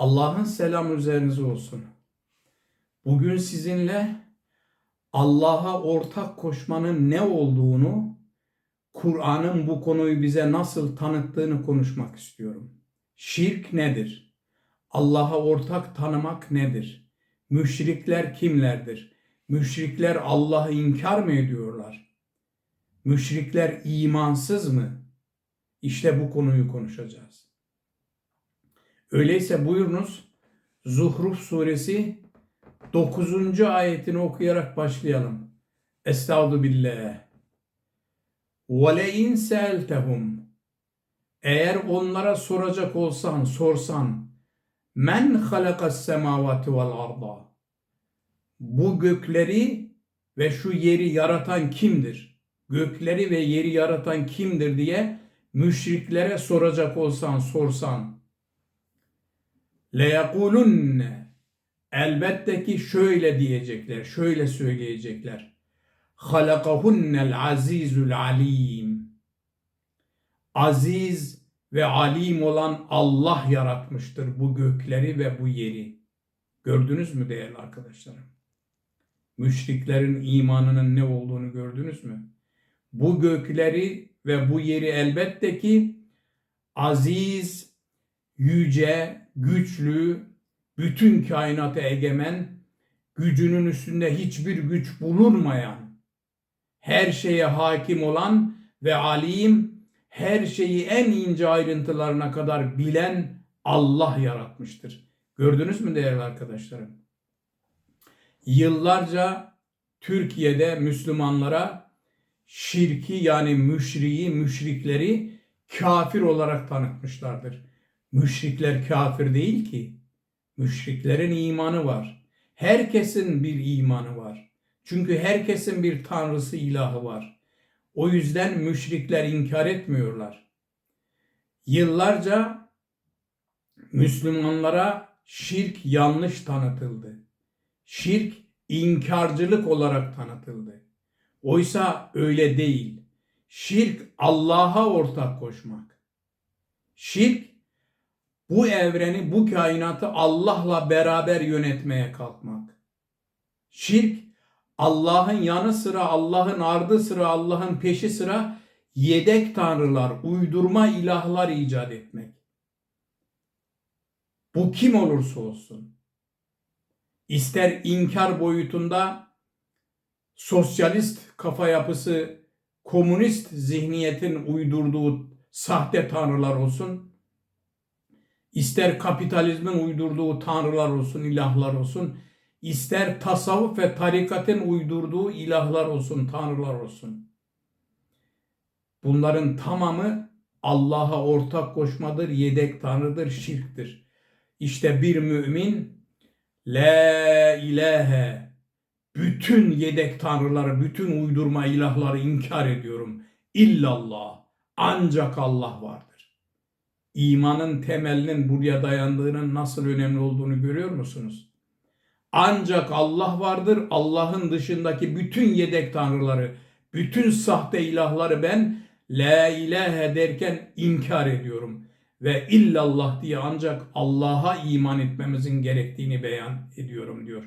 Allah'ın selamı üzerinize olsun. Bugün sizinle Allah'a ortak koşmanın ne olduğunu, Kur'an'ın bu konuyu bize nasıl tanıttığını konuşmak istiyorum. Şirk nedir? Allah'a ortak tanımak nedir? Müşrikler kimlerdir? Müşrikler Allah'ı inkar mı ediyorlar? Müşrikler imansız mı? İşte bu konuyu konuşacağız. Öyleyse buyurunuz Zuhruf suresi 9. ayetini okuyarak başlayalım. Estağdu billah. Ve seeltehum eğer onlara soracak olsan, sorsan men halakas semavati vel bu gökleri ve şu yeri yaratan kimdir? Gökleri ve yeri yaratan kimdir diye müşriklere soracak olsan, sorsan leyekulunne elbette ki şöyle diyecekler, şöyle söyleyecekler. Halakahunnel azizul alim. Aziz ve alim olan Allah yaratmıştır bu gökleri ve bu yeri. Gördünüz mü değerli arkadaşlarım? Müşriklerin imanının ne olduğunu gördünüz mü? Bu gökleri ve bu yeri elbette ki aziz, yüce, güçlü, bütün kainata egemen, gücünün üstünde hiçbir güç bulunmayan, her şeye hakim olan ve alim, her şeyi en ince ayrıntılarına kadar bilen Allah yaratmıştır. Gördünüz mü değerli arkadaşlarım? Yıllarca Türkiye'de Müslümanlara şirki yani müşriği, müşrikleri kafir olarak tanıtmışlardır. Müşrikler kafir değil ki. Müşriklerin imanı var. Herkesin bir imanı var. Çünkü herkesin bir tanrısı ilahı var. O yüzden müşrikler inkar etmiyorlar. Yıllarca Müslümanlara şirk yanlış tanıtıldı. Şirk inkarcılık olarak tanıtıldı. Oysa öyle değil. Şirk Allah'a ortak koşmak. Şirk bu evreni, bu kainatı Allah'la beraber yönetmeye kalkmak. Şirk Allah'ın yanı sıra, Allah'ın ardı sıra, Allah'ın peşi sıra yedek tanrılar, uydurma ilahlar icat etmek. Bu kim olursa olsun. İster inkar boyutunda sosyalist kafa yapısı, komünist zihniyetin uydurduğu sahte tanrılar olsun, ister kapitalizmin uydurduğu tanrılar olsun, ilahlar olsun, ister tasavvuf ve tarikatın uydurduğu ilahlar olsun, tanrılar olsun. Bunların tamamı Allah'a ortak koşmadır, yedek tanrıdır, şirktir. İşte bir mümin La ilahe bütün yedek tanrıları, bütün uydurma ilahları inkar ediyorum. İllallah ancak Allah vardır. İmanın temelinin buraya dayandığının nasıl önemli olduğunu görüyor musunuz? Ancak Allah vardır. Allah'ın dışındaki bütün yedek tanrıları, bütün sahte ilahları ben la ilahe derken inkar ediyorum ve illallah diye ancak Allah'a iman etmemizin gerektiğini beyan ediyorum diyor.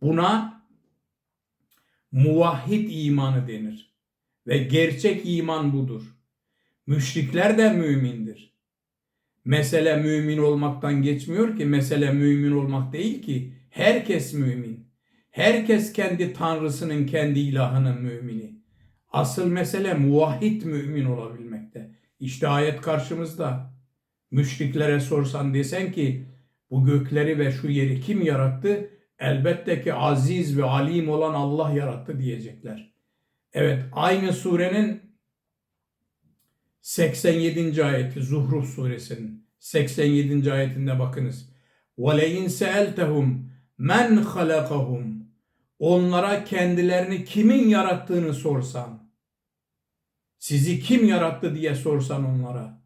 Buna muvahhid imanı denir. Ve gerçek iman budur. Müşrikler de mümindir. Mesele mümin olmaktan geçmiyor ki, mesele mümin olmak değil ki. Herkes mümin. Herkes kendi tanrısının, kendi ilahının mümini. Asıl mesele muvahhid mümin olabilmekte. İşte ayet karşımızda. Müşriklere sorsan desen ki bu gökleri ve şu yeri kim yarattı? Elbette ki aziz ve alim olan Allah yarattı diyecekler. Evet aynı surenin 87. ayeti Zuhruf suresinin 87. ayetinde bakınız. وَلَيْنْ سَأَلْتَهُمْ men halakahum onlara kendilerini kimin yarattığını sorsan sizi kim yarattı diye sorsan onlara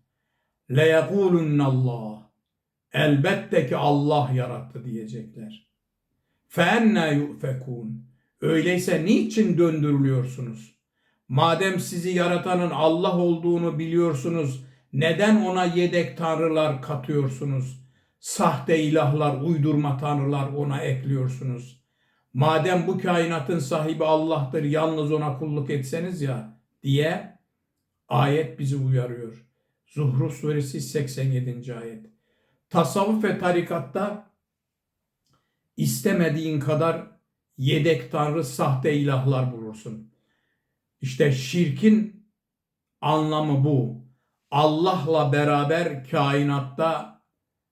Allah elbette ki Allah yarattı diyecekler. فَاَنَّا يُؤْفَكُونَ Öyleyse niçin döndürülüyorsunuz? Madem sizi yaratanın Allah olduğunu biliyorsunuz, neden ona yedek tanrılar katıyorsunuz? sahte ilahlar, uydurma tanrılar ona ekliyorsunuz? Madem bu kainatın sahibi Allah'tır, yalnız ona kulluk etseniz ya diye ayet bizi uyarıyor. Zuhruf suresi 87. ayet. Tasavvuf ve tarikatta istemediğin kadar yedek tanrı, sahte ilahlar bulursun. İşte şirkin anlamı bu. Allah'la beraber kainatta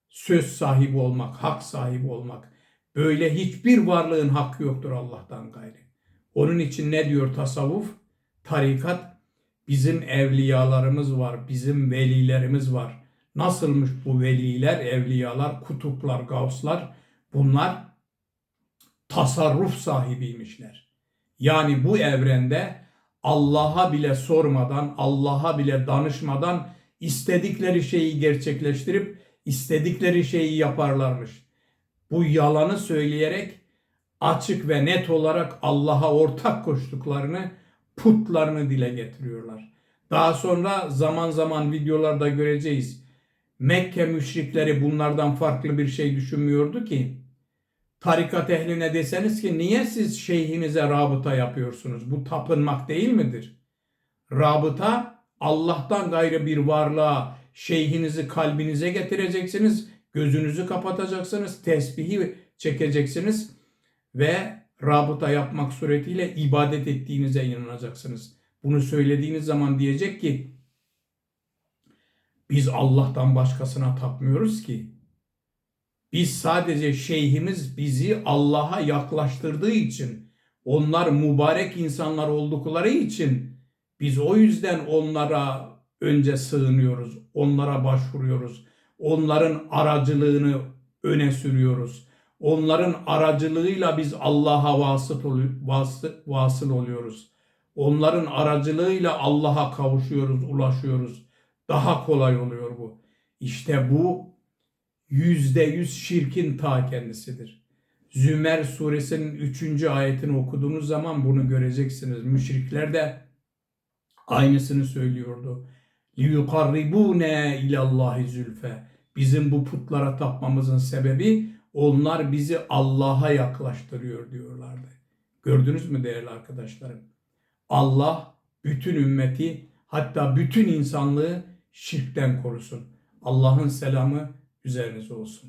söz sahibi olmak, hak sahibi olmak. Böyle hiçbir varlığın hakkı yoktur Allah'tan gayrı. Onun için ne diyor tasavvuf? Tarikat bizim evliyalarımız var, bizim velilerimiz var. Nasılmış bu veliler, evliyalar, kutuplar, gavslar? Bunlar tasarruf sahibiymişler. Yani bu evrende Allah'a bile sormadan, Allah'a bile danışmadan istedikleri şeyi gerçekleştirip istedikleri şeyi yaparlarmış. Bu yalanı söyleyerek açık ve net olarak Allah'a ortak koştuklarını, putlarını dile getiriyorlar. Daha sonra zaman zaman videolarda göreceğiz. Mekke müşrikleri bunlardan farklı bir şey düşünmüyordu ki. Tarikat ehline deseniz ki niye siz şeyhinize rabıta yapıyorsunuz? Bu tapınmak değil midir? Rabıta Allah'tan gayrı bir varlığa şeyhinizi kalbinize getireceksiniz. Gözünüzü kapatacaksınız. Tesbihi çekeceksiniz. Ve rabıta yapmak suretiyle ibadet ettiğinize inanacaksınız. Bunu söylediğiniz zaman diyecek ki biz Allah'tan başkasına tapmıyoruz ki. Biz sadece şeyhimiz bizi Allah'a yaklaştırdığı için, onlar mübarek insanlar oldukları için biz o yüzden onlara önce sığınıyoruz, onlara başvuruyoruz. Onların aracılığını öne sürüyoruz. Onların aracılığıyla biz Allah'a vasıl, vasıl oluyoruz. Onların aracılığıyla Allah'a kavuşuyoruz, ulaşıyoruz. Daha kolay oluyor bu. İşte bu yüzde yüz şirkin ta kendisidir. Zümer suresinin 3. ayetini okuduğunuz zaman bunu göreceksiniz. Müşrikler de aynısını söylüyordu. لِيُقَرِّبُونَ اِلَى اللّٰهِ zülfe. Bizim bu putlara tapmamızın sebebi onlar bizi Allah'a yaklaştırıyor diyorlardı. Gördünüz mü değerli arkadaşlarım? Allah bütün ümmeti hatta bütün insanlığı şirkten korusun. Allah'ın selamı üzerinize olsun.